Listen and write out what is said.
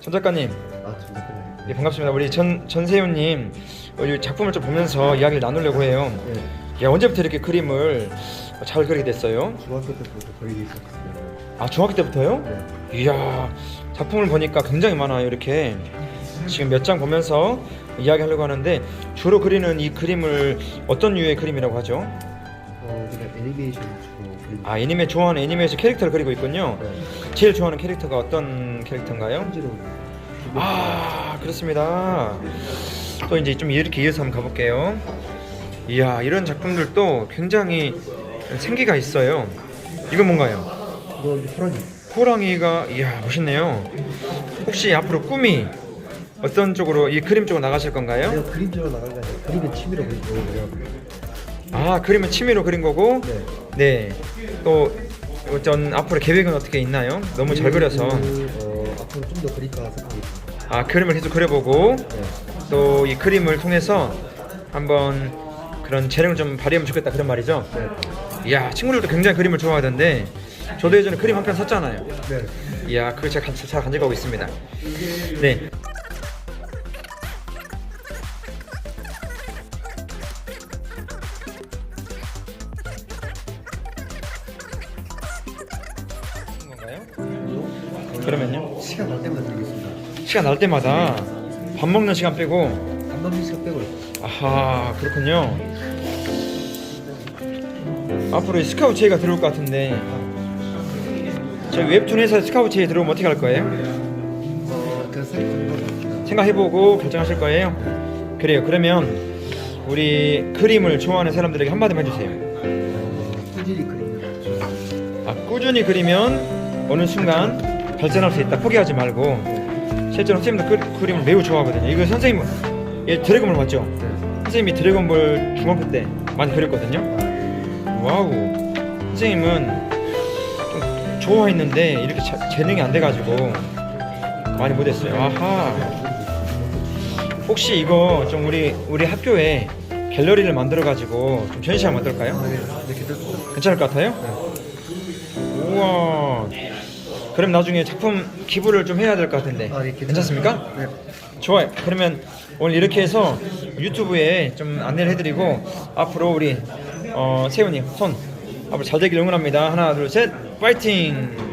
전 작가님 아, 정말 예, 반갑습니다. 우리 전 전세훈님 어, 이 작품을 좀 보면서 이야기를 나누려고 해요. 네. 야 언제부터 이렇게 그림을 잘 그리게 됐어요? 중학교 때부터 그리기 시작했어요. 아 중학교 때부터요? 네. 이야 작품을 보니까 굉장히 많아요. 이렇게 지금 몇 장 보면서 이야기하려고 하는데 주로 그리는 이 그림을 어떤 류의 그림이라고 하죠? 어, 그냥 애니메이션 주로 그리고 아 애니메 좋아하는 애니메이션 캐릭터를 그리고 있군요. 네. 제일 좋아하는 캐릭터가 어떤 캐릭터인가요? 편지로 아 그렇습니다. 또 이제 좀 이렇게 이어서 한번 가볼게요. 이야 이런 작품들도 굉장히 생기가 있어요. 이건 뭔가요? 이거 이제 호랑이. 호랑이가 이야 멋있네요. 혹시 앞으로 꿈이 어떤 쪽으로 이 그림 쪽으로 나가실 건가요? 내가 그림자로 나간 게 아니라 그림은 취미로 거거든요. 아 그림은 취미로 그린 거고 네. 네. 또 어떤 앞으로 계획은 어떻게 있나요? 너무 잘 그려서 그, 어, 앞으로 좀 더 그릴까 생각이 있어요. 아 그림을 계속 그려보고 네. 또이 그림을 통해서 한번 그런 재능을 좀 발휘하면 좋겠다 그런 말이죠. 네. 이야 친구들도 굉장히 그림을 좋아하던데 저도 예전에 그림 한 편 샀잖아요. 네. 이야 그걸 제가 간- 잘 간직하고 있습니다. 네. 그러면요? 시간 날 때마다 그리겠습니다. 시간 날 때마다 밥 먹는 시간 빼고 안 넘는 시간 빼고 아하 그렇군요. 앞으로 이 스카우트 제의가 들어올 것 같은데 저희 웹툰 회사에 스카우트 제의 들어오면 어떻게 할 거예요? 어, 그냥 생각해보고 생각해보고 결정하실 거예요? 그래요. 그러면 우리 그림을 좋아하는 사람들에게 한마디만 해주세요. 어, 꾸준히 그리는 아, 꾸준히 그리면 어느 순간 발전할 수 있다. 포기하지 말고 실제로 선생님도 그, 그림을 매우 좋아하거든요. 이거 선생님 예, 드래곤볼 맞죠? 네. 선생님이 드래곤볼 중학교 때 많이 그렸거든요. 와우. 선생님은 좀 좋아했는데 이렇게 자- 재능이 안 돼가지고 많이 못했어요. 아하. 혹시 이거 좀 우리 우리 학교에 갤러리를 만들어 가지고 좀 전시하면 어떨까요? 아, 네. 네. 괜찮을 것 같아요? 우와. 그럼 나중에 작품 기부를 좀 해야 될 것 같은데. 아, 네, 괜찮습니다. 괜찮습니까? 네. 좋아요. 그러면 오늘 이렇게 해서 유튜브에 좀 안내를 해드리고 앞으로 우리 어, 세훈님 손 앞으로 잘 되길 응원합니다. 하나 둘 셋, 파이팅!